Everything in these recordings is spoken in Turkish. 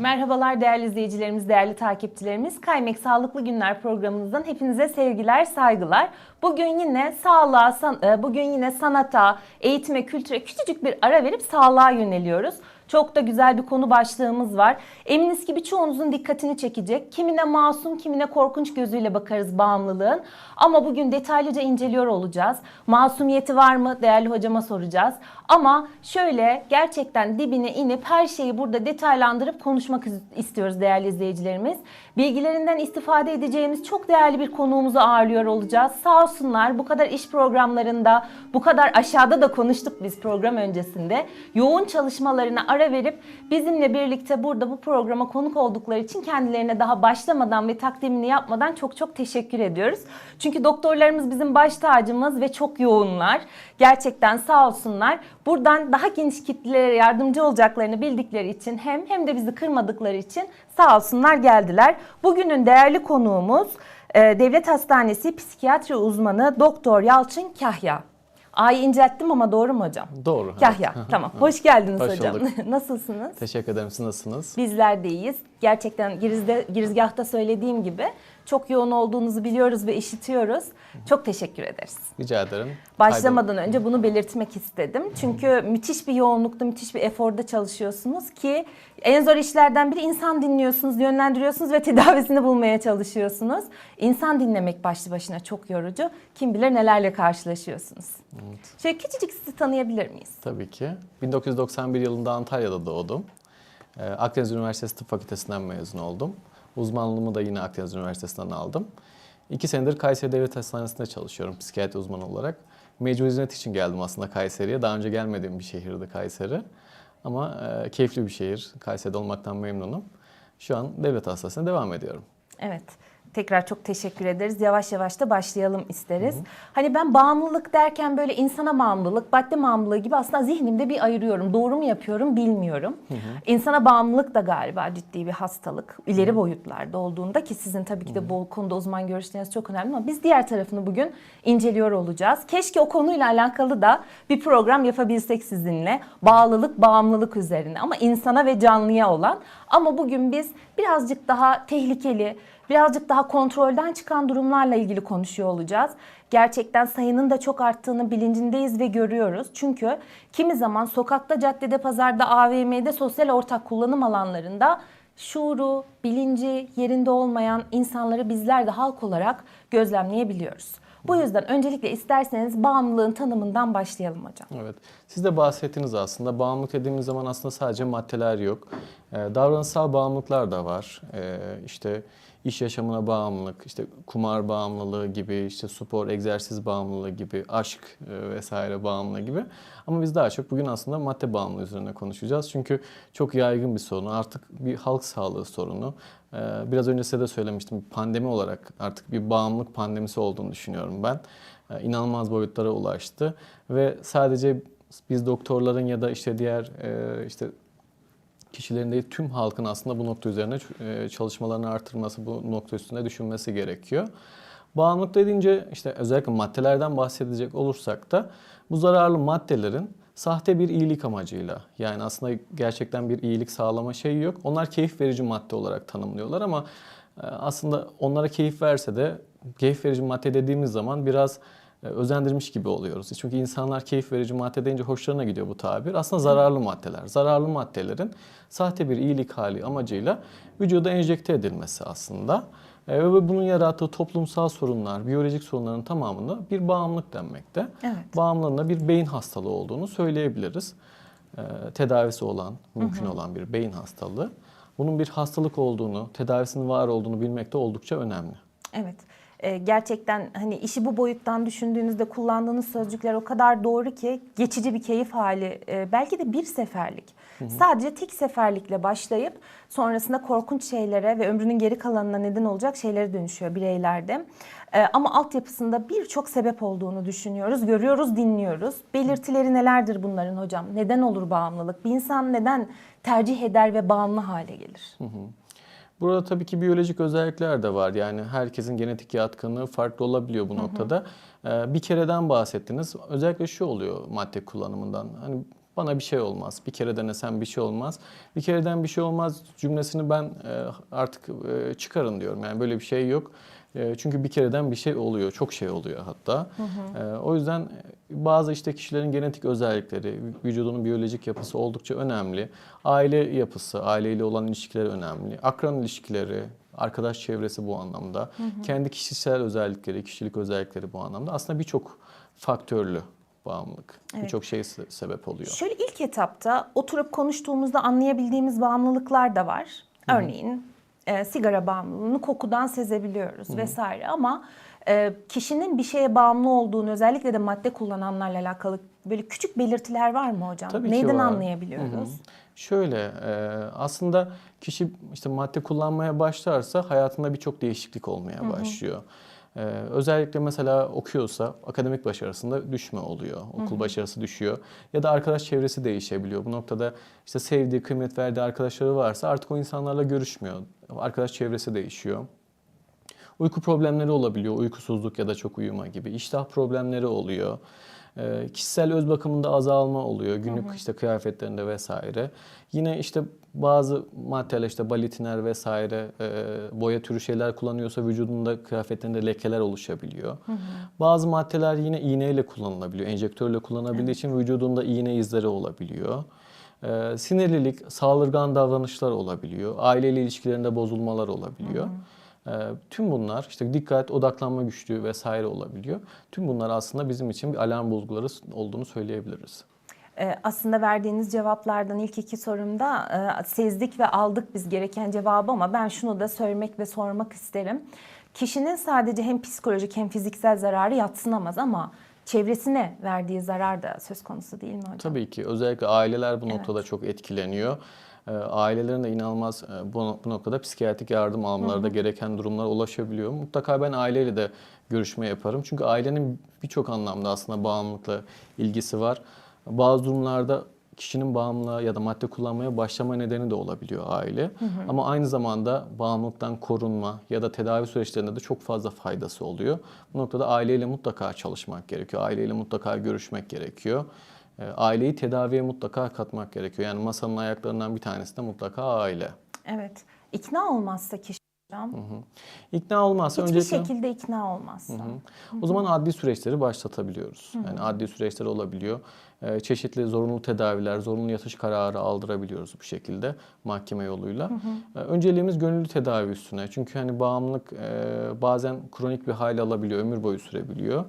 Merhabalar değerli izleyicilerimiz, değerli takipçilerimiz. Kaymek Sağlıklı Günler programımızdan hepinize sevgiler, saygılar. Bugün yine sağlığa, san- e, bugün yine sanata, eğitime, kültüre küçücük bir ara verip sağlığa yöneliyoruz. Çok da güzel bir konu başlığımız var. Eminiz ki birçoğunuzun dikkatini çekecek. Kimine masum, kimine korkunç gözüyle bakarız bağımlılığın. Ama bugün detaylıca inceliyor olacağız. Masumiyeti var mı? Değerli hocama soracağız. Ama şöyle gerçekten dibine inip her şeyi burada detaylandırıp konuşmak is- istiyoruz değerli izleyicilerimiz. Bilgilerinden istifade edeceğimiz çok değerli bir konuğumuzu ağırlıyor olacağız. Sağ olsunlar bu kadar iş programlarında, bu kadar aşağıda da konuştuk biz program öncesinde. Yoğun çalışmalarına ara verip bizimle birlikte burada bu programa konuk oldukları için kendilerine daha başlamadan ve takdimini yapmadan çok çok teşekkür ediyoruz. Çünkü doktorlarımız bizim baş tacımız ve çok yoğunlar. Gerçekten sağ olsunlar. Buradan daha geniş kitlelere yardımcı olacaklarını bildikleri için hem hem de bizi kırmadıkları için sağ olsunlar geldiler. Bugünün değerli konuğumuz e, Devlet Hastanesi psikiyatri uzmanı Doktor Yalçın Kahya. Ay incelttim ama doğru mu hocam? Doğru. evet. Kahya. tamam. Hoş geldiniz Hoş hocam. Nasılsınız? Teşekkür ederim. Siz nasılsınız? Bizler de iyiyiz. Gerçekten girizde, girizgahta söylediğim gibi çok yoğun olduğunuzu biliyoruz ve işitiyoruz. Çok teşekkür ederiz. Rica ederim. Başlamadan önce bunu belirtmek istedim. Çünkü müthiş bir yoğunlukta, müthiş bir eforda çalışıyorsunuz ki en zor işlerden biri insan dinliyorsunuz, yönlendiriyorsunuz ve tedavisini bulmaya çalışıyorsunuz. İnsan dinlemek başlı başına çok yorucu. Kim bilir nelerle karşılaşıyorsunuz. Şöyle küçücük sizi tanıyabilir miyiz? Tabii ki. 1991 yılında Antalya'da doğdum. Ee, Akdeniz Üniversitesi Tıp Fakültesinden mezun oldum. Uzmanlığımı da yine Akdeniz Üniversitesi'nden aldım. İki senedir Kayseri Devlet Hastanesi'nde çalışıyorum psikiyatri uzmanı olarak. Mecbur hizmet için geldim aslında Kayseri'ye. Daha önce gelmediğim bir şehirdi Kayseri. Ama e, keyifli bir şehir. Kayseri'de olmaktan memnunum. Şu an devlet hastanesine devam ediyorum. Evet. Tekrar çok teşekkür ederiz. Yavaş yavaş da başlayalım isteriz. Hani ben bağımlılık derken böyle insana bağımlılık, madde bağımlılığı gibi aslında zihnimde bir ayırıyorum. Doğru mu yapıyorum bilmiyorum. İnsana bağımlılık da galiba ciddi bir hastalık. ileri boyutlarda olduğunda ki sizin tabii ki de bu konuda uzman görüşleriniz çok önemli ama biz diğer tarafını bugün inceliyor olacağız. Keşke o konuyla alakalı da bir program yapabilsek sizinle. Bağlılık, bağımlılık üzerine ama insana ve canlıya olan. Ama bugün biz birazcık daha tehlikeli, birazcık daha kontrolden çıkan durumlarla ilgili konuşuyor olacağız. Gerçekten sayının da çok arttığını bilincindeyiz ve görüyoruz. Çünkü kimi zaman sokakta, caddede, pazarda, AVM'de, sosyal ortak kullanım alanlarında şuuru, bilinci yerinde olmayan insanları bizler de halk olarak gözlemleyebiliyoruz. Bu yüzden öncelikle isterseniz bağımlılığın tanımından başlayalım hocam. Evet. Siz de bahsettiniz aslında. Bağımlılık dediğimiz zaman aslında sadece maddeler yok. Ee, davranışsal bağımlılıklar da var. Ee, işte iş yaşamına bağımlılık, işte kumar bağımlılığı gibi, işte spor, egzersiz bağımlılığı gibi, aşk e, vesaire bağımlılığı gibi. Ama biz daha çok bugün aslında madde bağımlılığı üzerine konuşacağız. Çünkü çok yaygın bir sorun. Artık bir halk sağlığı sorunu. Ee, biraz önce size de söylemiştim. Pandemi olarak artık bir bağımlılık pandemisi olduğunu düşünüyorum ben. Ee, inanılmaz boyutlara ulaştı ve sadece biz doktorların ya da işte diğer e, işte kişilerin değil tüm halkın aslında bu nokta üzerine e, çalışmalarını artırması, bu nokta üstünde düşünmesi gerekiyor. Bağımlılık dediğince işte özellikle maddelerden bahsedecek olursak da bu zararlı maddelerin sahte bir iyilik amacıyla yani aslında gerçekten bir iyilik sağlama şeyi yok. Onlar keyif verici madde olarak tanımlıyorlar ama e, aslında onlara keyif verse de keyif verici madde dediğimiz zaman biraz özendirmiş gibi oluyoruz. Çünkü insanlar keyif verici madde deyince hoşlarına gidiyor bu tabir. Aslında zararlı maddeler. Zararlı maddelerin sahte bir iyilik hali amacıyla vücuda enjekte edilmesi aslında. E, Ve bunun yarattığı toplumsal sorunlar, biyolojik sorunların tamamında bir bağımlılık denmekte. Evet. Bağımlılığın da bir beyin hastalığı olduğunu söyleyebiliriz. E, Tedavisi olan, mümkün olan bir beyin hastalığı. Bunun bir hastalık olduğunu, tedavisinin var olduğunu bilmek de oldukça önemli. Evet. Ee, gerçekten hani işi bu boyuttan düşündüğünüzde kullandığınız sözcükler o kadar doğru ki geçici bir keyif hali e, belki de bir seferlik. Sadece tek seferlikle başlayıp sonrasında korkunç şeylere ve ömrünün geri kalanına neden olacak şeylere dönüşüyor bireylerde. Ee, ama altyapısında birçok sebep olduğunu düşünüyoruz, görüyoruz, dinliyoruz. Belirtileri nelerdir bunların hocam? Neden olur bağımlılık? Bir insan neden tercih eder ve bağımlı hale gelir? Burada tabii ki biyolojik özellikler de var. Yani herkesin genetik yatkınlığı farklı olabiliyor bu noktada. Ee, bir kereden bahsettiniz. Özellikle şu oluyor madde kullanımından. Hani bana bir şey olmaz. Bir kere denesem bir şey olmaz. Bir kereden bir şey olmaz cümlesini ben e, artık e, çıkarın diyorum. Yani böyle bir şey yok. E, Çünkü bir kereden bir şey oluyor. Çok şey oluyor hatta. E, O yüzden bazı işte kişilerin genetik özellikleri, vücudunun biyolojik yapısı oldukça önemli. Aile yapısı, aileyle olan ilişkileri önemli. Akran ilişkileri, arkadaş çevresi bu anlamda. Kendi kişisel özellikleri, kişilik özellikleri bu anlamda. Aslında birçok faktörlü bağımlılık. Evet. Birçok şey se- sebep oluyor. Şöyle ilk etapta oturup konuştuğumuzda anlayabildiğimiz bağımlılıklar da var. Örneğin e, sigara bağımlılığını kokudan sezebiliyoruz vesaire ama e, kişinin bir şeye bağımlı olduğunu özellikle de madde kullananlarla alakalı böyle küçük belirtiler var mı hocam? Tabii ki Neyden var. anlayabiliyoruz? Hı hı. Şöyle e, aslında kişi işte madde kullanmaya başlarsa hayatında birçok değişiklik olmaya başlıyor. E, özellikle mesela okuyorsa akademik başarısında düşme oluyor. Okul başarısı düşüyor. Ya da arkadaş çevresi değişebiliyor. Bu noktada işte sevdiği, kıymet verdiği arkadaşları varsa artık o insanlarla görüşmüyor. Arkadaş çevresi değişiyor. Uyku problemleri olabiliyor, uykusuzluk ya da çok uyuma gibi. İştah problemleri oluyor. Ee, kişisel öz bakımında azalma oluyor, günlük işte kıyafetlerinde vesaire. Yine işte bazı maddeler işte balitiner vesaire e, boya türü şeyler kullanıyorsa vücudunda kıyafetlerinde lekeler oluşabiliyor. Bazı maddeler yine iğneyle kullanılabiliyor, enjektörle kullanılabildiği için vücudunda iğne izleri olabiliyor. Ee, sinirlilik, saldırgan davranışlar olabiliyor. Aileyle ilişkilerinde bozulmalar olabiliyor. Ee, tüm bunlar işte dikkat, odaklanma güçlüğü vesaire olabiliyor. Tüm bunlar aslında bizim için bir alarm bozguları olduğunu söyleyebiliriz. Ee, aslında verdiğiniz cevaplardan ilk iki sorumda e, sezdik ve aldık biz gereken cevabı ama ben şunu da söylemek ve sormak isterim. Kişinin sadece hem psikolojik hem fiziksel zararı yatsınamaz ama çevresine verdiği zarar da söz konusu değil mi hocam? Tabii ki özellikle aileler bu noktada çok etkileniyor. Ee, Ailelerin de inanılmaz e, bu, bu noktada psikiyatrik yardım almaları da gereken durumlar ulaşabiliyor. Mutlaka ben aileyle de görüşme yaparım. Çünkü ailenin birçok anlamda aslında bağımlılıkla ilgisi var. Bazı durumlarda kişinin bağımlılığa ya da madde kullanmaya başlama nedeni de olabiliyor aile. Ama aynı zamanda bağımlılıktan korunma ya da tedavi süreçlerinde de çok fazla faydası oluyor. Bu noktada aileyle mutlaka çalışmak gerekiyor. Aileyle mutlaka görüşmek gerekiyor. E, Aileyi tedaviye mutlaka katmak gerekiyor. Yani masanın ayaklarından bir tanesi de mutlaka aile. Evet. İkna olmazsa kişi hocam. İkna olmazsa Hiçbir öncelikle şekilde ikna olmazsa. o zaman adli süreçleri başlatabiliyoruz. Yani adli süreçler olabiliyor. E, çeşitli zorunlu tedaviler, zorunlu yatış kararı aldırabiliyoruz bu şekilde mahkeme yoluyla. E, önceliğimiz gönüllü tedavi üstüne. Çünkü hani bağımlılık e, bazen kronik bir hale alabiliyor, ömür boyu sürebiliyor.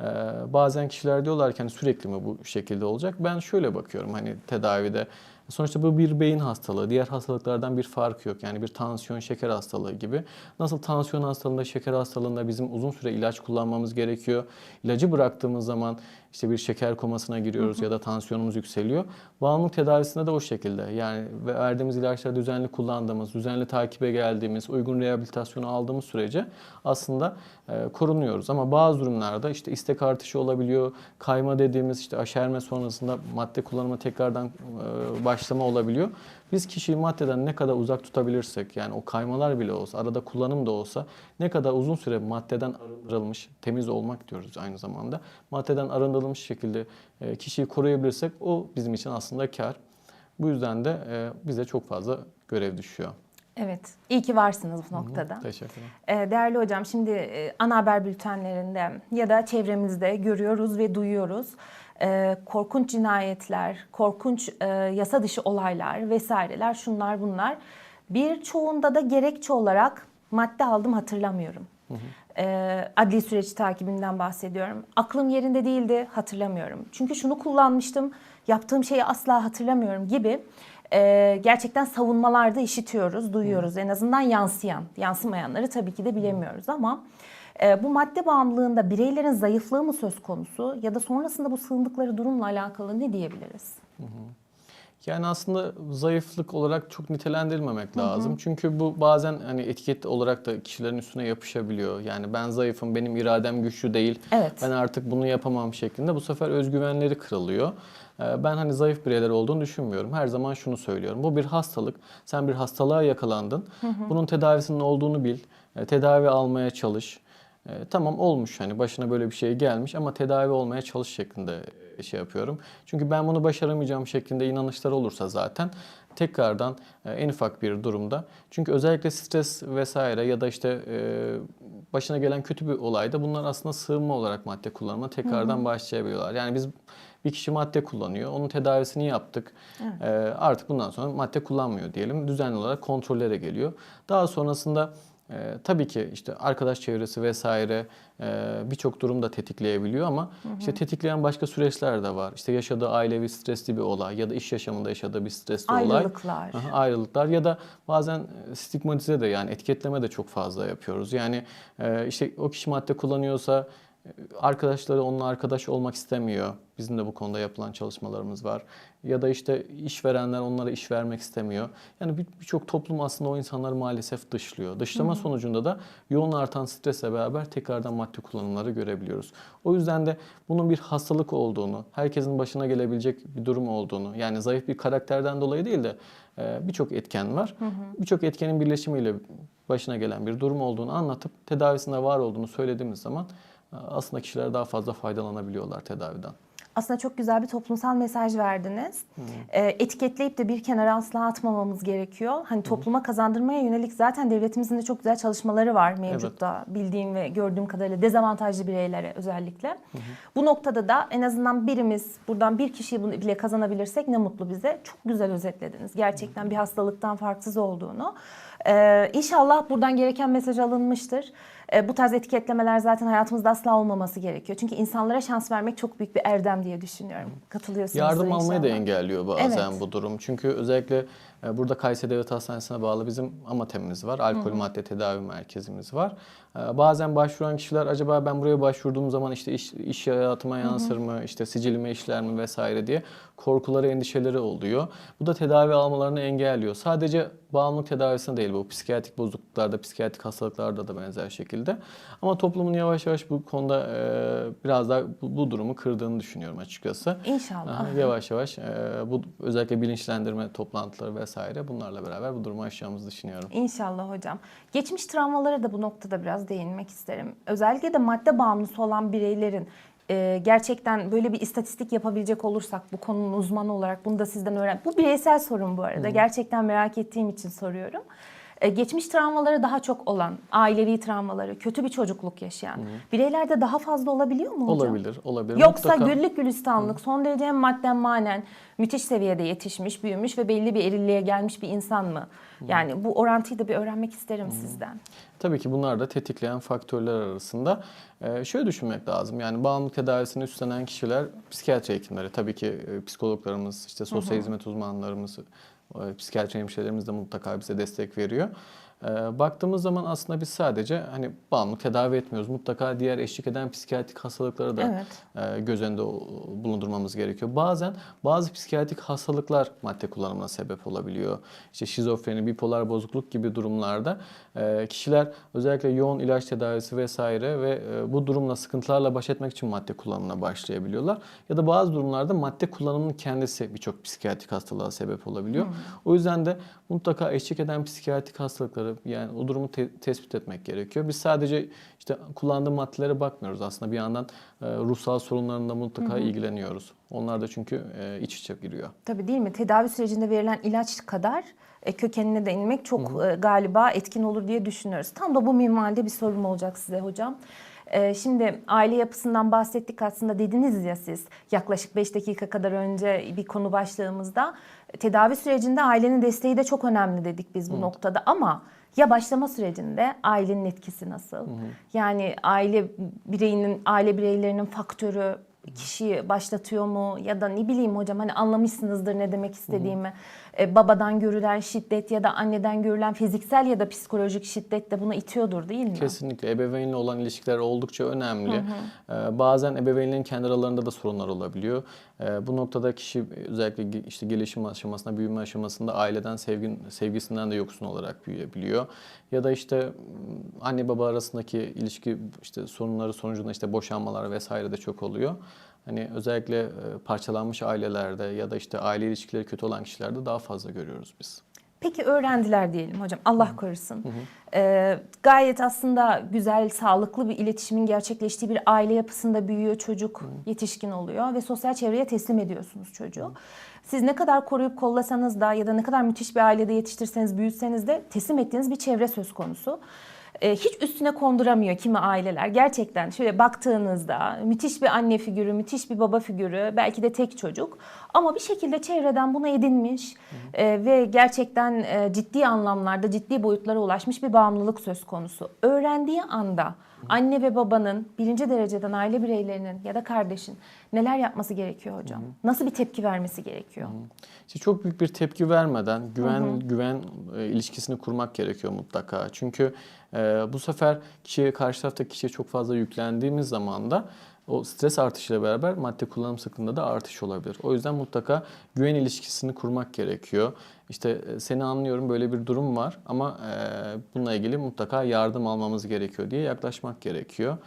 Ee, bazen kişiler diyorlar ki hani sürekli mi bu şekilde olacak? Ben şöyle bakıyorum hani tedavide. Sonuçta bu bir beyin hastalığı. Diğer hastalıklardan bir farkı yok. Yani bir tansiyon, şeker hastalığı gibi. Nasıl tansiyon hastalığında, şeker hastalığında bizim uzun süre ilaç kullanmamız gerekiyor. İlacı bıraktığımız zaman işte bir şeker komasına giriyoruz ya da tansiyonumuz yükseliyor. Bağımlılık tedavisinde de o şekilde. Yani ve verdiğimiz ilaçları düzenli kullandığımız, düzenli takibe geldiğimiz, uygun rehabilitasyonu aldığımız sürece aslında e, korunuyoruz. Ama bazı durumlarda işte istek artışı olabiliyor. Kayma dediğimiz işte aşerme sonrasında madde kullanımı tekrardan e, başlama olabiliyor. Biz kişiyi maddeden ne kadar uzak tutabilirsek yani o kaymalar bile olsa, arada kullanım da olsa ne kadar uzun süre maddeden arındırılmış, temiz olmak diyoruz aynı zamanda. Maddeden arındırılmış şekilde e, kişiyi koruyabilirsek o bizim için aslında kar. Bu yüzden de e, bize çok fazla görev düşüyor. Evet. İyi ki varsınız bu noktada. Teşekkürler. Ee, Değerli hocam şimdi e, ana haber bültenlerinde ya da çevremizde görüyoruz ve duyuyoruz. Ee, korkunç cinayetler, korkunç e, yasa dışı olaylar vesaireler şunlar bunlar. Birçoğunda da gerekçe olarak madde aldım hatırlamıyorum. Ee, adli süreç takibinden bahsediyorum. Aklım yerinde değildi hatırlamıyorum. Çünkü şunu kullanmıştım yaptığım şeyi asla hatırlamıyorum gibi e, gerçekten savunmalarda işitiyoruz, duyuyoruz. En azından yansıyan, yansımayanları tabii ki de bilemiyoruz ama e, bu madde bağımlılığında bireylerin zayıflığı mı söz konusu ya da sonrasında bu sığındıkları durumla alakalı ne diyebiliriz? Yani aslında zayıflık olarak çok nitelendirilmemek lazım. Çünkü bu bazen hani etiket olarak da kişilerin üstüne yapışabiliyor. Yani ben zayıfım, benim iradem güçlü değil. Evet. Ben artık bunu yapamam şeklinde bu sefer özgüvenleri kırılıyor. Ee, Ben hani zayıf bireyler olduğunu düşünmüyorum. Her zaman şunu söylüyorum. Bu bir hastalık. Sen bir hastalığa yakalandın. Bunun tedavisinin olduğunu bil. E, Tedavi almaya çalış. E, tamam olmuş hani başına böyle bir şey gelmiş ama tedavi olmaya çalış şeklinde e, şey yapıyorum. Çünkü ben bunu başaramayacağım şeklinde inanışlar olursa zaten tekrardan e, en ufak bir durumda. Çünkü özellikle stres vesaire ya da işte e, başına gelen kötü bir olayda bunlar aslında sığınma olarak madde kullanımına tekrardan başlayabiliyorlar. Yani biz bir kişi madde kullanıyor. Onun tedavisini yaptık. E, artık bundan sonra madde kullanmıyor diyelim. Düzenli olarak kontrollere geliyor. Daha sonrasında e, tabii ki işte arkadaş çevresi vesaire e, birçok durum da tetikleyebiliyor ama işte tetikleyen başka süreçler de var. İşte yaşadığı ailevi stresli bir olay ya da iş yaşamında yaşadığı bir stresli olay. Ayrılıklar. Ayrılıklar ya da bazen e, stigmatize de yani etiketleme de çok fazla yapıyoruz. Yani e, işte o kişi madde kullanıyorsa arkadaşları onunla arkadaş olmak istemiyor. Bizim de bu konuda yapılan çalışmalarımız var. Ya da işte işverenler onlara iş vermek istemiyor. Yani bir- birçok toplum aslında o insanları maalesef dışlıyor. Dışlama sonucunda da yoğun artan stresle beraber tekrardan madde kullanımları görebiliyoruz. O yüzden de bunun bir hastalık olduğunu, herkesin başına gelebilecek bir durum olduğunu, yani zayıf bir karakterden dolayı değil de e, birçok etken var. Birçok etkenin birleşimiyle başına gelen bir durum olduğunu anlatıp tedavisinde var olduğunu söylediğimiz zaman aslında kişiler daha fazla faydalanabiliyorlar tedaviden. Aslında çok güzel bir toplumsal mesaj verdiniz. Ee, etiketleyip de bir kenara asla atmamamız gerekiyor. Hani topluma kazandırmaya yönelik zaten devletimizin de çok güzel çalışmaları var mevcutta. Bildiğim ve gördüğüm kadarıyla dezavantajlı bireylere özellikle. Bu noktada da en azından birimiz buradan bir kişiyi bunu bile kazanabilirsek ne mutlu bize. Çok güzel özetlediniz. Gerçekten bir hastalıktan farksız olduğunu. Ee, inşallah buradan gereken mesaj alınmıştır. Ee, bu tarz etiketlemeler zaten hayatımızda asla olmaması gerekiyor. Çünkü insanlara şans vermek çok büyük bir erdem diye düşünüyorum. Katılıyorsunuz Yardım almayı da engelliyor bazen Evet. bu durum. Çünkü özellikle e, burada Kayseri Devlet Hastanesi'ne bağlı bizim AMATEM'imiz var. Alkol madde tedavi merkezimiz var. E, Bazen başvuran kişiler acaba ben buraya başvurduğum zaman işte iş, iş hayatıma yansır mı, işte sicilime işler mi vesaire diye korkuları, endişeleri oluyor. Bu da tedavi almalarını engelliyor. Sadece bağımlılık tedavisinde değil bu. Psikiyatrik bozukluklarda, psikiyatrik hastalıklarda da benzer şekilde. Ama toplumun yavaş yavaş bu konuda e, biraz daha bu, bu durumu kırdığını düşünüyorum açıkçası. İnşallah. Aha, yavaş yavaş e, bu özellikle bilinçlendirme toplantıları vesaire bunlarla beraber bu durumu aşacağımızı düşünüyorum. İnşallah hocam. Geçmiş travmalara da bu noktada biraz değinmek isterim. Özellikle de madde bağımlısı olan bireylerin e, gerçekten böyle bir istatistik yapabilecek olursak bu konunun uzmanı olarak bunu da sizden öğren. Bu bireysel sorun bu arada. Gerçekten merak ettiğim için soruyorum. E, geçmiş travmaları daha çok olan, ailevi travmaları, kötü bir çocukluk yaşayan bireylerde daha fazla olabiliyor mu hocam? Olabilir, olabilir. Yoksa Mutlaka- güllük gülistanlık son derece hem madden manen müthiş seviyede yetişmiş, büyümüş ve belli bir erilliğe gelmiş bir insan mı? Yani bu orantıyı da bir öğrenmek isterim sizden. Tabii ki bunlar da tetikleyen faktörler arasında. Ee, şöyle düşünmek lazım. Yani bağımlılık tedavisini üstlenen kişiler psikiyatri hekimleri, tabii ki e, psikologlarımız, işte sosyal hizmet uzmanlarımız, psikiyatri hemşirelerimiz de mutlaka bize destek veriyor. Ee, baktığımız zaman aslında biz sadece hani bağımlılık tedavi etmiyoruz. Mutlaka diğer eşlik eden psikiyatrik hastalıkları da Evet. e, göz önünde bulundurmamız gerekiyor. Bazen bazı psikiyatrik hastalıklar madde kullanımına sebep olabiliyor. İşte şizofreni, bipolar bozukluk gibi durumlarda e, kişiler özellikle yoğun ilaç tedavisi vesaire ve e, bu durumla sıkıntılarla baş etmek için madde kullanımına başlayabiliyorlar. Ya da bazı durumlarda madde kullanımının kendisi birçok psikiyatrik hastalığa sebep olabiliyor. O yüzden de mutlaka eşlik eden psikiyatrik hastalıkları yani o durumu te- tespit etmek gerekiyor. Biz sadece işte kullandığı maddelere bakmıyoruz aslında bir yandan e, ruhsal sorunlarında mutlaka ilgileniyoruz. Onlar da çünkü e, iç içe giriyor. Tabii değil mi? Tedavi sürecinde verilen ilaç kadar e, kökenine de inmek çok e, galiba etkin olur diye düşünüyoruz. Tam da bu minvalde bir sorum olacak size hocam. E, Şimdi aile yapısından bahsettik aslında dediniz ya siz yaklaşık 5 dakika kadar önce bir konu başlığımızda tedavi sürecinde ailenin desteği de çok önemli dedik biz bu noktada. Ama ya başlama sürecinde ailenin etkisi nasıl? Yani aile bireyinin, aile bireylerinin faktörü kişiyi başlatıyor mu? Ya da ne bileyim hocam hani anlamışsınızdır ne demek istediğimi. Ee, babadan görülen şiddet ya da anneden görülen fiziksel ya da psikolojik şiddet de bunu itiyordur değil mi? Kesinlikle ebeveynle olan ilişkiler oldukça önemli. Ee, bazen ebeveynlerin kendi aralarında da sorunlar olabiliyor. Ee, bu noktada kişi özellikle işte gelişim aşamasında, büyüme aşamasında aileden sevgin, sevgisinden de yoksun olarak büyüyebiliyor. Ya da işte anne baba arasındaki ilişki işte sorunları sonucunda işte boşanmalar vesaire de çok oluyor. Hani özellikle e, parçalanmış ailelerde ya da işte aile ilişkileri kötü olan kişilerde daha fazla görüyoruz biz. Peki öğrendiler diyelim hocam. Allah korusun. Ee, gayet aslında güzel, sağlıklı bir iletişimin gerçekleştiği bir aile yapısında büyüyor çocuk, yetişkin oluyor ve sosyal çevreye teslim ediyorsunuz çocuğu. Siz ne kadar koruyup kollasanız da ya da ne kadar müthiş bir ailede yetiştirseniz, büyütseniz de teslim ettiğiniz bir çevre söz konusu. Ee, hiç üstüne konduramıyor kimi aileler. Gerçekten şöyle baktığınızda müthiş bir anne figürü, müthiş bir baba figürü, belki de tek çocuk. Ama bir şekilde çevreden bunu edinmiş e, ve gerçekten e, ciddi anlamlarda, ciddi boyutlara ulaşmış bir bağımlılık söz konusu. Öğrendiği anda anne ve babanın, birinci dereceden aile bireylerinin ya da kardeşin neler yapması gerekiyor hocam? Nasıl bir tepki vermesi gerekiyor? İşte çok büyük bir tepki vermeden güven güven e, ilişkisini kurmak gerekiyor mutlaka. Çünkü e, bu sefer kişiye karşı taraftaki kişiye çok fazla yüklendiğimiz zaman da o stres artışıyla beraber madde kullanım sıklığında da artış olabilir. O yüzden mutlaka güven ilişkisini kurmak gerekiyor. İşte e, seni anlıyorum böyle bir durum var ama e, bununla ilgili mutlaka yardım almamız gerekiyor diye yaklaşmak gerekiyor.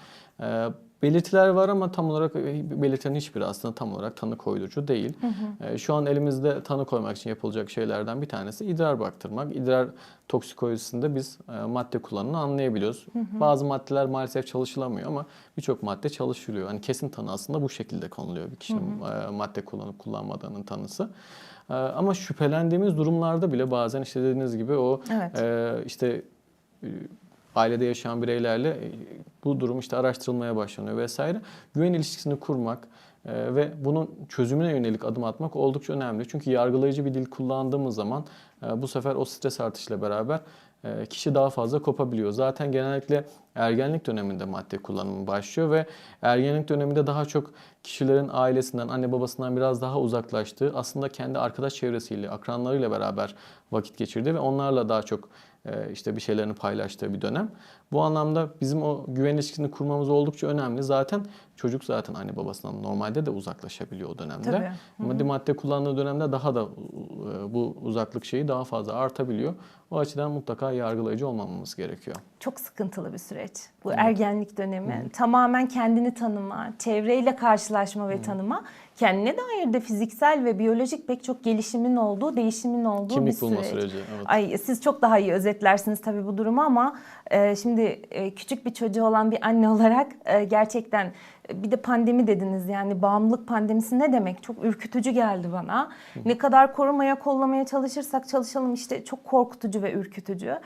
Belirtiler var ama tam olarak e, belirtilerin hiçbiri aslında tam olarak tanı koyucu değil. E, Şu an elimizde tanı koymak için yapılacak şeylerden bir tanesi idrar baktırmak. İdrar toksikolojisinde biz e, madde kullanımını anlayabiliyoruz. Bazı maddeler maalesef çalışılamıyor ama birçok madde çalışılıyor. Hani kesin tanı aslında bu şekilde konuluyor bir kişinin e, madde kullanıp kullanmadığının tanısı. Ama şüphelendiğimiz durumlarda bile bazen işte dediğiniz gibi o Evet. işte ailede yaşayan bireylerle e, bu durum işte araştırılmaya başlanıyor vesaire. Güven ilişkisini kurmak e, ve bunun çözümüne yönelik adım atmak oldukça önemli. Çünkü yargılayıcı bir dil kullandığımız zaman e, bu sefer o stres artışıyla beraber kişi daha fazla kopabiliyor. Zaten genellikle ergenlik döneminde madde kullanımı başlıyor ve ergenlik döneminde daha çok kişilerin ailesinden, anne babasından biraz daha uzaklaştığı, aslında kendi arkadaş çevresiyle, akranlarıyla beraber vakit geçirdiği ve onlarla daha çok işte bir şeylerini paylaştığı bir dönem. Bu anlamda bizim o güven ilişkisini kurmamız oldukça önemli. Zaten çocuk zaten anne babasından normalde de uzaklaşabiliyor o dönemde. Tabii. Ama madde kullandığı dönemde daha da e, bu uzaklık şeyi daha fazla artabiliyor. O açıdan mutlaka yargılayıcı olmamamız gerekiyor. Çok sıkıntılı bir süreç. Bu ergenlik dönemi tamamen kendini tanıma, çevreyle karşılaşma ve tanıma, kendine dair de fiziksel ve biyolojik pek çok gelişimin olduğu, değişimin olduğu bir Kimlik süreç. bulma süreci. Evet. Ay siz çok daha iyi özetlersiniz tabii bu durumu ama e, şimdi e, küçük bir çocuğu olan bir anne olarak e, gerçekten e, bir de pandemi dediniz yani bağımlılık pandemisi ne demek? Çok ürkütücü geldi bana. Ne kadar korumaya kollamaya çalışırsak çalışalım işte çok korkutucu ve ürkütücü.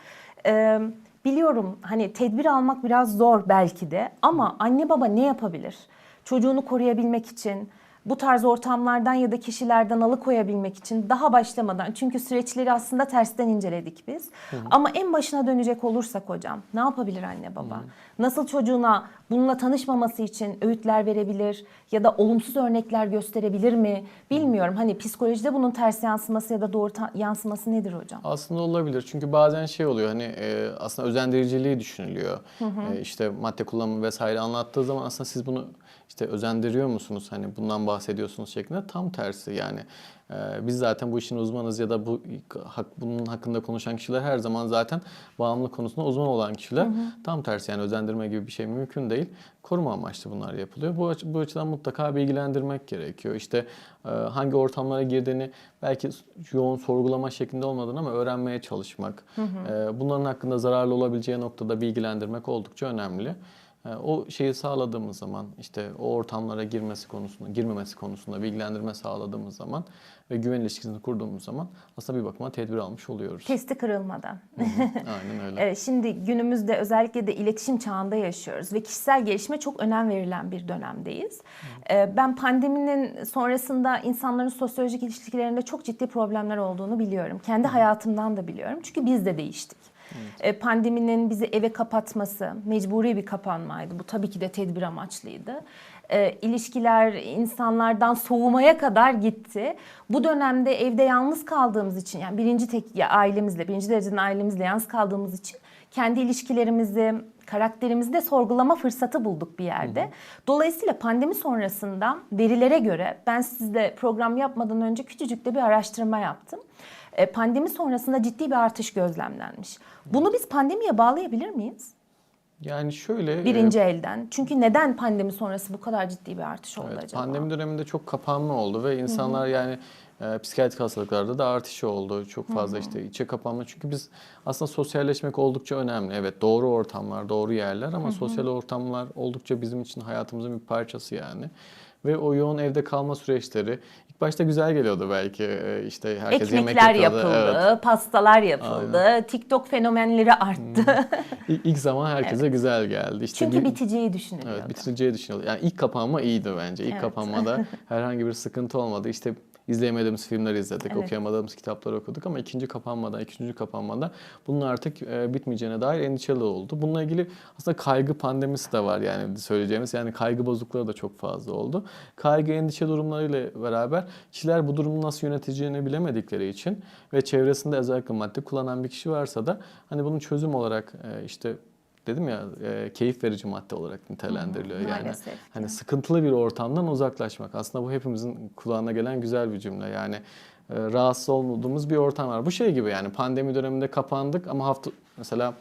Biliyorum hani tedbir almak biraz zor belki de ama anne baba ne yapabilir? Çocuğunu koruyabilmek için, bu tarz ortamlardan ya da kişilerden alıkoyabilmek için daha başlamadan çünkü süreçleri aslında tersten inceledik biz. Ama en başına dönecek olursak hocam ne yapabilir anne baba? Nasıl çocuğuna bununla tanışmaması için öğütler verebilir ya da olumsuz örnekler gösterebilir mi? Bilmiyorum. Hani psikolojide bunun ters yansıması ya da doğru yansıması nedir hocam? Aslında olabilir. Çünkü bazen şey oluyor hani e, aslında özendiriciliği düşünülüyor. E, işte madde kullanımı vesaire anlattığı zaman aslında siz bunu işte özendiriyor musunuz? Hani bundan bahsediyorsunuz şeklinde. Tam tersi yani. E, biz zaten bu işin uzmanız ya da bu bunun hakkında konuşan kişiler her zaman zaten bağımlılık konusunda uzman olan kişiler. Tam tersi yani özendirme gibi bir şey mümkün değil. Koruma amaçlı bunlar yapılıyor. Bu, bu açıdan mutlaka bilgilendirmek gerekiyor. İşte e, hangi ortamlara girdiğini belki yoğun sorgulama şeklinde olmadan ama öğrenmeye çalışmak. e, bunların hakkında zararlı olabileceği noktada bilgilendirmek oldukça önemli. E, O şeyi sağladığımız zaman işte o ortamlara girmesi konusunda, girmemesi konusunda bilgilendirme sağladığımız zaman ve güven ilişkisini kurduğumuz zaman aslında bir bakıma tedbir almış oluyoruz. Testi kırılmadan. Aynen öyle. Evet, şimdi günümüzde özellikle de iletişim çağında yaşıyoruz ve kişisel gelişime çok önem verilen bir dönemdeyiz. Ee, Ben pandeminin sonrasında insanların sosyolojik ilişkilerinde çok ciddi problemler olduğunu biliyorum. Kendi hayatımdan da biliyorum çünkü biz de değiştik. Ee, Pandeminin bizi eve kapatması, mecburi bir kapanmaydı. Bu tabii ki de tedbir amaçlıydı. Ee, ilişkiler insanlardan soğumaya kadar gitti. Bu dönemde evde yalnız kaldığımız için, yani birinci tek ya ailemizle, birinci dereceden ailemizle yalnız kaldığımız için kendi ilişkilerimizi, karakterimizi de sorgulama fırsatı bulduk bir yerde. Dolayısıyla pandemi sonrasında verilere göre ben sizle program yapmadan önce küçücük de bir araştırma yaptım. E, Pandemi sonrasında ciddi bir artış gözlemlenmiş. Bunu biz pandemiye bağlayabilir miyiz? Yani şöyle... Birinci elden. Çünkü neden pandemi sonrası bu kadar ciddi bir artış oldu Evet, acaba? pandemi döneminde çok kapanma oldu ve insanlar yani e, psikiyatrik hastalıklarda da artışı oldu. Çok fazla işte içe kapanma. Çünkü biz aslında sosyalleşmek oldukça önemli. Evet doğru ortamlar, doğru yerler ama sosyal ortamlar oldukça bizim için hayatımızın bir parçası yani. Ve o yoğun evde kalma süreçleri başta güzel geliyordu belki. E, işte herkes yemek Ekmekler yapıyordu. yapıldı, Evet. pastalar yapıldı, TikTok fenomenleri arttı. İlk, ilk zaman herkese güzel geldi. İşte Çünkü bir- biteceği düşünülüyordu. Evet bitireceği düşünüyordu. Yani ilk kapanma iyiydi bence. İlk Evet. kapanmada herhangi bir sıkıntı olmadı. İşte izleyemediğimiz filmler izledik, Evet. okuyamadığımız kitaplar okuduk ama ikinci kapanmada, ikinci kapanmada bunun artık e, bitmeyeceğine dair endişeli oldu. Bununla ilgili aslında kaygı pandemisi de var yani söyleyeceğimiz. Yani kaygı bozukluğu da çok fazla oldu. Kaygı, endişe durumlarıyla beraber kişiler bu durumu nasıl yöneteceğini bilemedikleri için ve çevresinde özellikle madde kullanan bir kişi varsa da hani bunun çözüm olarak e, işte dedim ya e, keyif verici madde olarak nitelendiriliyor. yani maalesef. hani sıkıntılı bir ortamdan uzaklaşmak. Aslında bu hepimizin kulağına gelen güzel bir cümle. Yani e, rahatsız olmadığımız bir ortam var. Bu şey gibi yani pandemi döneminde kapandık ama hafta mesela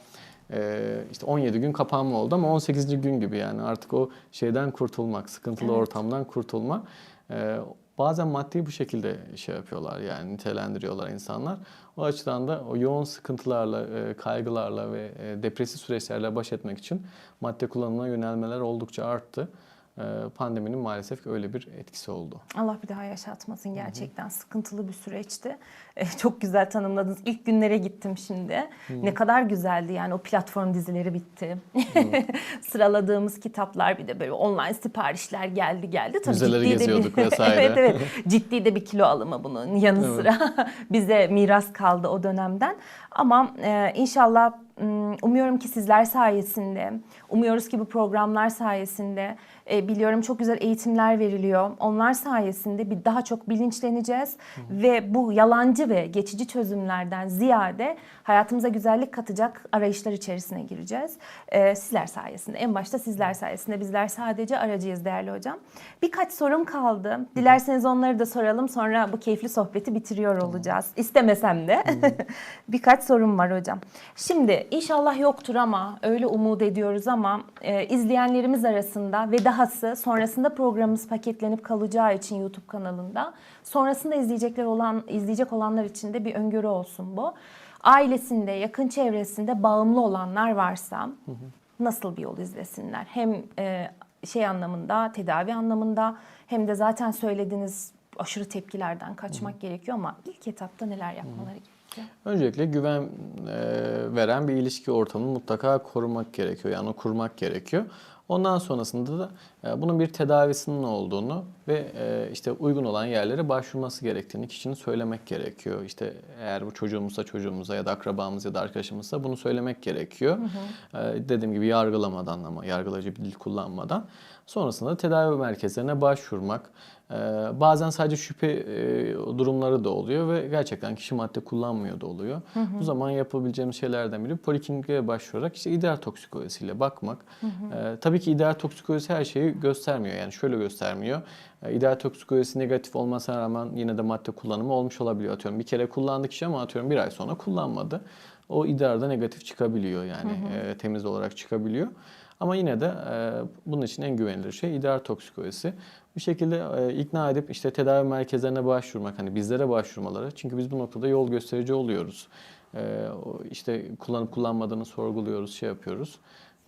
e, işte 17 gün kapanma oldu ama 18. gün gibi yani artık o şeyden kurtulmak, sıkıntılı Evet. ortamdan kurtulmak. E, bazen maddeyi bu şekilde şey yapıyorlar yani nitelendiriyorlar insanlar. O açıdan da o yoğun sıkıntılarla, e, kaygılarla ve e, depresif süreçlerle baş etmek için madde kullanımına yönelmeler oldukça arttı. E, Pandeminin maalesef öyle bir etkisi oldu. Allah bir daha yaşatmasın gerçekten sıkıntılı bir süreçti. Eh, Çok güzel tanımladınız. İlk günlere gittim şimdi. Ne kadar güzeldi yani o platform dizileri bitti. Sıraladığımız kitaplar bir de böyle online siparişler geldi geldi. Tabii Müzeleri de bir- geziyorduk vesaire. evet evet ciddi de bir kilo alımı bunun yanı Evet. sıra bize miras kaldı o dönemden. Ama e, inşallah umuyorum ki sizler sayesinde, umuyoruz ki bu programlar sayesinde e, biliyorum çok güzel eğitimler veriliyor. Onlar sayesinde bir daha çok bilinçleneceğiz ve bu yalancı ve geçici çözümlerden ziyade hayatımıza güzellik katacak arayışlar içerisine gireceğiz. E, sizler sayesinde, en başta sizler sayesinde bizler sadece aracıyız değerli hocam. Birkaç sorum kaldı. Dilerseniz onları da soralım sonra bu keyifli sohbeti bitiriyor olacağız. İstemesem de. Birkaç sorum var hocam. Şimdi inşallah yoktur ama öyle umut ediyoruz ama e, izleyenlerimiz arasında ve dahası sonrasında programımız paketlenip kalacağı için YouTube kanalında sonrasında izleyecekler olan izleyecek olanlar için de bir öngörü olsun bu. Ailesinde, yakın çevresinde bağımlı olanlar varsa nasıl bir yol izlesinler? Hem e, şey anlamında, tedavi anlamında hem de zaten söylediğiniz aşırı tepkilerden kaçmak gerekiyor ama ilk etapta neler yapmaları gerekiyor? Öncelikle güven e, veren bir ilişki ortamını mutlaka korumak gerekiyor. Yani kurmak gerekiyor. Ondan sonrasında da e, bunun bir tedavisinin olduğunu ve e, işte uygun olan yerlere başvurması gerektiğini kişinin söylemek gerekiyor. İşte eğer bu çocuğumuzsa çocuğumuza ya da akrabamız ya da arkadaşımızsa bunu söylemek gerekiyor. E, dediğim gibi yargılamadan ama yargılayıcı bir dil kullanmadan. Sonrasında da tedavi merkezlerine başvurmak. Bazen sadece şüphe durumları da oluyor ve gerçekten kişi madde kullanmıyor da oluyor. Bu zaman yapabileceğimiz şeylerden biri polikliniklere başvurarak işte idrar toksikolojisiyle bakmak. E, tabii ki idrar toksikolojisi her şeyi göstermiyor. Yani şöyle göstermiyor. E, idrar toksikolojisi negatif olmasına rağmen yine de madde kullanımı olmuş olabiliyor. Atıyorum bir kere kullandı kişi ama atıyorum bir ay sonra kullanmadı. O idrarda negatif çıkabiliyor yani e, temiz olarak çıkabiliyor. Ama yine de e, bunun için en güvenilir şey idrar toksikolojisi. Bu şekilde e, ikna edip işte tedavi merkezlerine başvurmak, hani bizlere başvurmaları. Çünkü biz bu noktada yol gösterici oluyoruz. E, işte kullanıp kullanmadığını sorguluyoruz, şey yapıyoruz.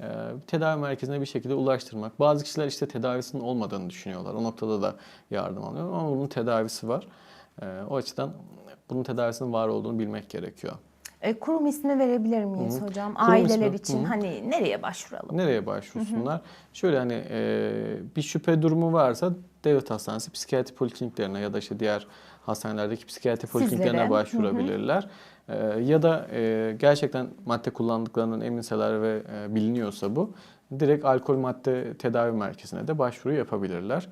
E, tedavi merkezine bir şekilde ulaştırmak. Bazı kişiler işte tedavisinin olmadığını düşünüyorlar. O noktada da yardım alıyor ama bunun tedavisi var. E, o açıdan bunun tedavisinin var olduğunu bilmek gerekiyor. E, kurum ismi verebilir miyiz Hı hı. hocam? Kurum Aileler ismi, için hı. hani nereye başvuralım? Nereye başvursunlar? Şöyle hani e, bir şüphe durumu varsa devlet hastanesi psikiyatri polikliniklerine ya da işte diğer hastanelerdeki psikiyatri polikliniklerine Sizlere. başvurabilirler. E, ya da e, gerçekten madde kullandıklarından eminseler ve e, biliniyorsa bu direkt alkol madde tedavi merkezine de başvuru yapabilirler.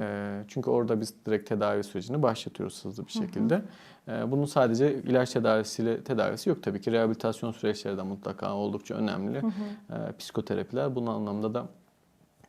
E, çünkü orada biz direkt tedavi sürecini başlatıyoruz hızlı bir şekilde. E, bunun sadece ilaç tedavisiyle tedavisi yok tabii ki. Rehabilitasyon süreçleri de mutlaka oldukça önemli. E, psikoterapiler bunun anlamda da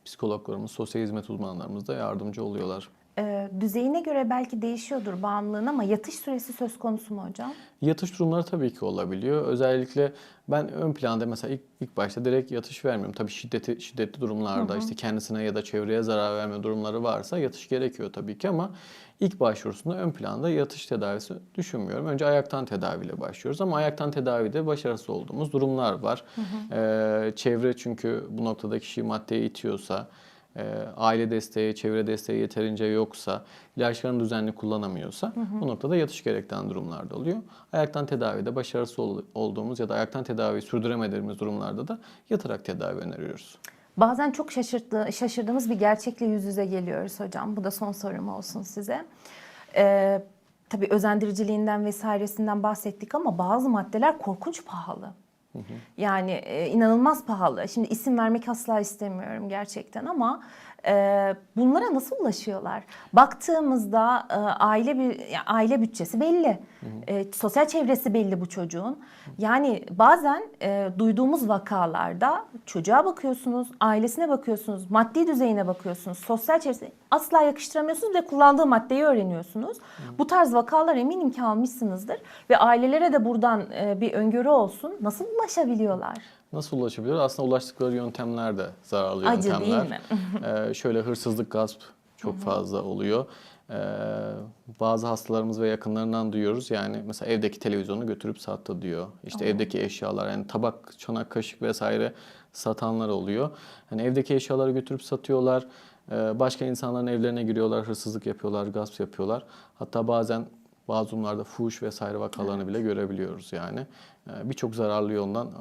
psikologlarımız, sosyal hizmet uzmanlarımız da yardımcı oluyorlar. E, düzeyine göre belki değişiyordur bağımlılığın ama yatış süresi söz konusu mu hocam? Yatış durumları tabii ki olabiliyor. Özellikle ben ön planda mesela ilk, ilk başta direkt yatış vermiyorum. Tabii şiddeti, şiddetli durumlarda işte kendisine ya da çevreye zarar verme durumları varsa yatış gerekiyor tabii ki ama ilk başvurusunda ön planda yatış tedavisi düşünmüyorum. Önce ayaktan tedaviyle başlıyoruz ama ayaktan tedavide başarısız olduğumuz durumlar var. Ee, çevre çünkü bu noktada kişiyi maddeye itiyorsa, aile desteği, çevre desteği yeterince yoksa, ilaçlarını düzenli kullanamıyorsa bu noktada yatış gerektiren durumlarda oluyor. Ayaktan tedavide başarısız ol- olduğumuz ya da ayaktan tedaviyi sürdüremediğimiz durumlarda da yatarak tedavi öneriyoruz. Bazen çok şaşırttı, şaşırdığımız bir gerçekle yüz yüze geliyoruz hocam. Bu da son sorum olsun size. Ee, tabii özendiriciliğinden vesairesinden bahsettik ama bazı maddeler korkunç pahalı. Yani e, inanılmaz pahalı. Şimdi isim vermek asla istemiyorum gerçekten ama e, bunlara nasıl ulaşıyorlar? Baktığımızda e, aile bir aile bütçesi belli, E, sosyal çevresi belli bu çocuğun. Yani bazen e, duyduğumuz vakalarda çocuğa bakıyorsunuz, ailesine bakıyorsunuz, maddi düzeyine bakıyorsunuz, sosyal çevresi asla yakıştıramıyorsunuz ve kullandığı maddeyi öğreniyorsunuz. Bu tarz vakalar eminim ki almışsınızdır ve ailelere de buradan e, bir öngörü olsun. Nasıl ulaşabiliyorlar? Nasıl ulaşabiliyor? Aslında ulaştıkları yöntemler de zararlı Acı yöntemler. değil mi? Ee, şöyle hırsızlık, gasp çok fazla oluyor. Ee, bazı hastalarımız ve yakınlarından duyuyoruz. Yani mesela evdeki televizyonu götürüp sattı diyor. İşte evdeki eşyalar yani tabak, çanak, kaşık vesaire satanlar oluyor. Hani evdeki eşyaları götürüp satıyorlar. Ee, başka insanların evlerine giriyorlar, hırsızlık yapıyorlar, gasp yapıyorlar. Hatta bazen bazı durumlarda fuhuş vesaire vakalarını bile görebiliyoruz yani. Ee, Birçok zararlı yoldan e,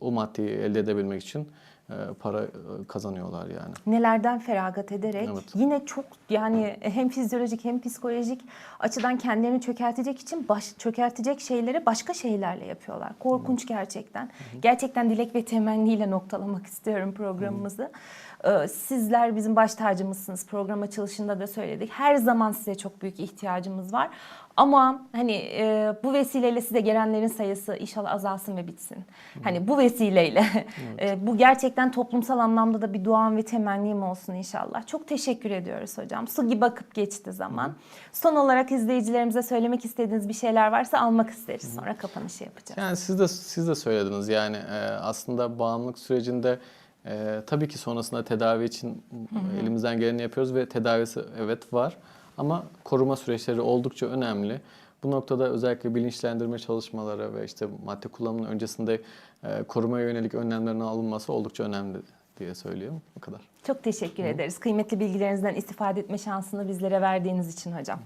o maddeyi elde edebilmek için e, para e, kazanıyorlar yani. Nelerden feragat ederek Evet. yine çok yani hem fizyolojik hem psikolojik açıdan kendilerini çökertecek için baş, çökertecek şeyleri başka şeylerle yapıyorlar. Korkunç gerçekten. Gerçekten dilek ve temenniyle noktalamak istiyorum programımızı. Ee, Sizler bizim baş tacımızsınız. Program açılışında da söyledik. Her zaman size çok büyük ihtiyacımız var. Ama hani e, bu vesileyle size gelenlerin sayısı inşallah azalsın ve bitsin. Hani bu vesileyle e, bu gerçekten toplumsal anlamda da bir duam ve temennim olsun inşallah. Çok teşekkür ediyoruz hocam. Su gibi akıp geçti zaman. Son olarak izleyicilerimize söylemek istediğiniz bir şeyler varsa almak isteriz. Sonra kapanışı yapacağız. Yani siz de siz de söylediniz yani e, aslında bağımlılık sürecinde e, tabii ki sonrasında tedavi için elimizden geleni yapıyoruz ve tedavisi evet var ama koruma süreçleri oldukça önemli. Bu noktada özellikle bilinçlendirme çalışmaları ve işte madde kullanımının öncesinde e, korumaya yönelik önlemlerin alınması oldukça önemli diye söylüyorum. Bu kadar. Çok teşekkür ederiz. Kıymetli bilgilerinizden istifade etme şansını bizlere verdiğiniz için hocam.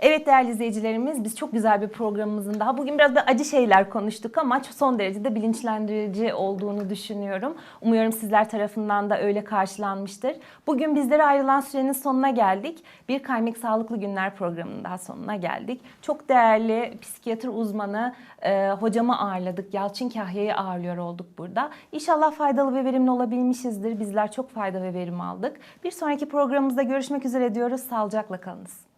Evet değerli izleyicilerimiz biz çok güzel bir programımızın daha. Bugün biraz da acı şeyler konuştuk ama son derece de bilinçlendirici olduğunu düşünüyorum. Umuyorum sizler tarafından da öyle karşılanmıştır. Bugün bizlere ayrılan sürenin sonuna geldik. Bir Kaymak Sağlıklı Günler programının daha sonuna geldik. Çok değerli psikiyatr uzmanı e, hocamı ağırladık. Yalçın Kahya'yı ağırlıyor olduk burada. İnşallah faydalı ve verimli olabilmişizdir. Bizler çok fayda ve verim aldık. Bir sonraki programımızda görüşmek üzere diyoruz. Sağlıcakla kalınız.